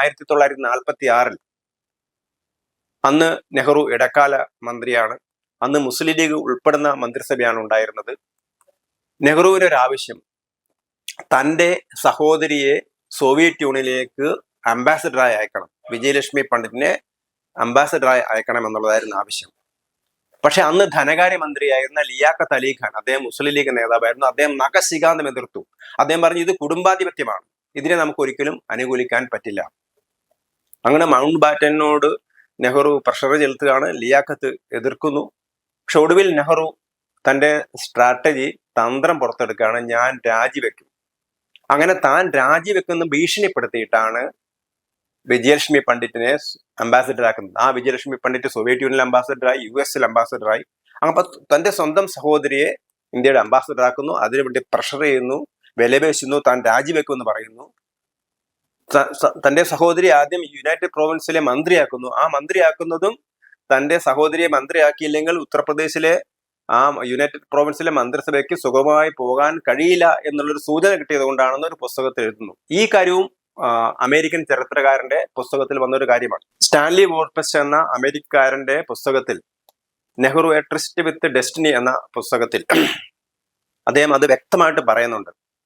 ആയിരത്തി തൊള്ളായിരത്തി നാൽപ്പത്തി ആറിൽ അന്ന് നെഹ്റു ഇടക്കാല മന്ത്രിയാണ്. അന്ന് മുസ്ലിം ലീഗ് ഉൾപ്പെടുന്ന മന്ത്രിസഭയാണ് ഉണ്ടായിരുന്നത്. നെഹ്റുവിന് ഒരു ആവശ്യം തന്റെ സഹോദരിയെ സോവിയറ്റ് യൂണിയനിലേക്ക് അംബാസഡറായി അയക്കണം വിജയലക്ഷ്മി പണ്ഡിറ്റിനെ അംബാസഡറായി അയക്കണം എന്നുള്ളതായിരുന്നു ആവശ്യം. പക്ഷെ അന്ന് ധനകാര്യമന്ത്രിയായിരുന്ന ലിയാഖത്ത് അലി ഖാൻ അദ്ദേഹം മുസ്ലിം ലീഗ് നേതാവായിരുന്നു. അദ്ദേഹം നഖശികാന്തം എതിർത്തു. അദ്ദേഹം പറഞ്ഞു ഇത് കുടുംബാധിപത്യമാണ്. ഇതിനെ നമുക്ക് ഒരിക്കലും അനുകൂലിക്കാൻ പറ്റില്ല. അങ്ങനെ മൗണ്ട് ബാറ്റനോട് നെഹ്റു പ്രഷർ ചെലുത്തുകയാണ്. ലിയാഖത്ത് എതിർക്കുന്നു. പക്ഷെ ഒടുവിൽ നെഹ്റു തന്റെ സ്ട്രാറ്റജി തന്ത്രം പുറത്തെടുക്കുകയാണ്. ഞാൻ രാജിവെക്കും. അങ്ങനെ താൻ രാജിവെക്കുന്ന ഭീഷണിപ്പെടുത്തിയിട്ടാണ് വിജയലക്ഷ്മി പണ്ഡിറ്റിനെ അംബാസിഡർ ആക്കുന്നത്. ആ വിജയലക്ഷ്മി പണ്ഡിറ്റ് സോവിയറ്റ് യൂണിയൻ അംബാസിഡറായി യു എസിൽ അംബാസിഡറായി അപ്പൊ തന്റെ സ്വന്തം സഹോദരിയെ ഇന്ത്യയുടെ അംബാസിഡർ ആക്കുന്നു. അതിനുവേണ്ടി പ്രഷർ ചെയ്യുന്നു വിലപേശുന്നു താൻ രാജിവെക്കുമെന്ന് പറയുന്നു. തന്റെ സഹോദരി ആദ്യം യുണൈറ്റഡ് പ്രോവിൻസിലെ മന്ത്രിയാക്കുന്നു. ആ മന്ത്രിയാക്കുന്നതും തന്റെ സഹോദരിയെ മന്ത്രിയാക്കിയില്ലെങ്കിൽ ഉത്തർപ്രദേശിലെ ആ യുണൈറ്റഡ് പ്രോവിൻസിലെ മന്ത്രിസഭയ്ക്ക് സുഗമമായി പോകാൻ കഴിയില്ല എന്നുള്ളൊരു സൂചന കിട്ടിയത് കൊണ്ടാണെന്ന് ഒരു പുസ്തകത്തിൽ എഴുതുന്നു. ഈ കാര്യവും അമേരിക്കൻ ചരിത്രകാരന്റെ പുസ്തകത്തിൽ വന്നൊരു കാര്യമാണ്. സ്റ്റാൻലി വോർപെസ്റ്റ് എന്ന അമേരിക്കക്കാരന്റെ പുസ്തകത്തിൽ Nehru a tryst with destiny എന്ന പുസ്തകത്തിൽ അദ്ദേഹം അത് വ്യക്തമായിട്ട് പറയുന്നുണ്ട്.